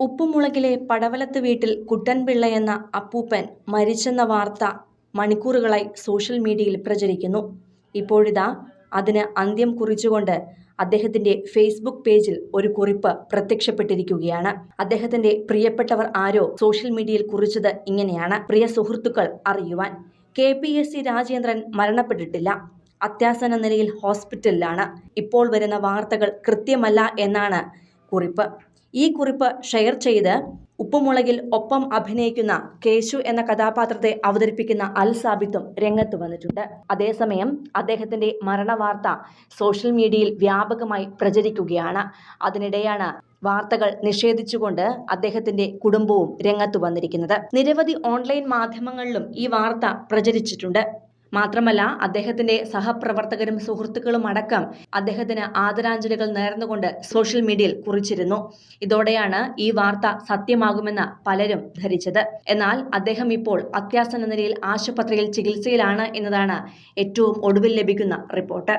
ഉപ്പുമുളകിലെ പടവലത്ത് വീട്ടിൽ കുട്ടൻപിള്ള എന്ന അപ്പൂപ്പൻ മരിച്ചെന്ന വാർത്ത മണിക്കൂറുകളായി സോഷ്യൽ മീഡിയയിൽ പ്രചരിക്കുന്നു. ഇപ്പോഴിതാ അതിന് അന്ത്യം കുറിച്ചുകൊണ്ട് അദ്ദേഹത്തിന്റെ ഫേസ്ബുക്ക് പേജിൽ ഒരു കുറിപ്പ് പ്രത്യക്ഷപ്പെട്ടിരിക്കുകയാണ്. അദ്ദേഹത്തിന്റെ പ്രിയപ്പെട്ടവർ ആരോ സോഷ്യൽ മീഡിയയിൽ കുറിച്ചത് ഇങ്ങനെയാണ്. പ്രിയ സുഹൃത്തുക്കൾ അറിയുവാൻ. K P S C Rajendran മരണപ്പെട്ടിട്ടില്ല. അത്യാസന നിലയിൽ ഹോസ്പിറ്റലിലാണ്. ഇപ്പോൾ വരുന്ന വാർത്തകൾ കൃത്യമല്ല എന്നാണ് കുറിപ്പ്. ഈ കുറിപ്പ് ഷെയർ ചെയ്ത് ഉപ്പുമുളകിൽ ഒപ്പം അഭിനയിക്കുന്ന കേശു എന്ന കഥാപാത്രത്തെ അവതരിപ്പിക്കുന്ന അൽ സാബിത്തും രംഗത്ത് വന്നിട്ടുണ്ട്. അതേസമയം അദ്ദേഹത്തിന്റെ മരണവാർത്ത സോഷ്യൽ മീഡിയയിൽ വ്യാപകമായി പ്രചരിക്കുകയാണ്. അതിനിടെയാണ് വാർത്തകൾ നിഷേധിച്ചുകൊണ്ട് അദ്ദേഹത്തിന്റെ കുടുംബവും രംഗത്ത് വന്നിരിക്കുന്നത്. നിരവധി ഓൺലൈൻ മാധ്യമങ്ങളിലും ഈ വാർത്ത പ്രചരിച്ചിട്ടുണ്ട്. മാത്രമല്ല അദ്ദേഹത്തിന്റെ സഹപ്രവർത്തകരും സുഹൃത്തുക്കളും അടക്കം അദ്ദേഹത്തിന് ആദരാഞ്ജലികൾ നേർന്നുകൊണ്ട് സോഷ്യൽ മീഡിയയിൽ കുറിച്ചിരുന്നു. ഇതോടെയാണ് ഈ വാർത്ത സത്യമാകുമെന്ന് പലരും ധരിച്ചത്. എന്നാൽ അദ്ദേഹം ഇപ്പോൾ അത്യാസന്ന നിലയിൽ ആശുപത്രിയിൽ ചികിത്സയിലാണ് എന്നതാണ് ഏറ്റവും ഒടുവിൽ ലഭിക്കുന്ന റിപ്പോർട്ട്.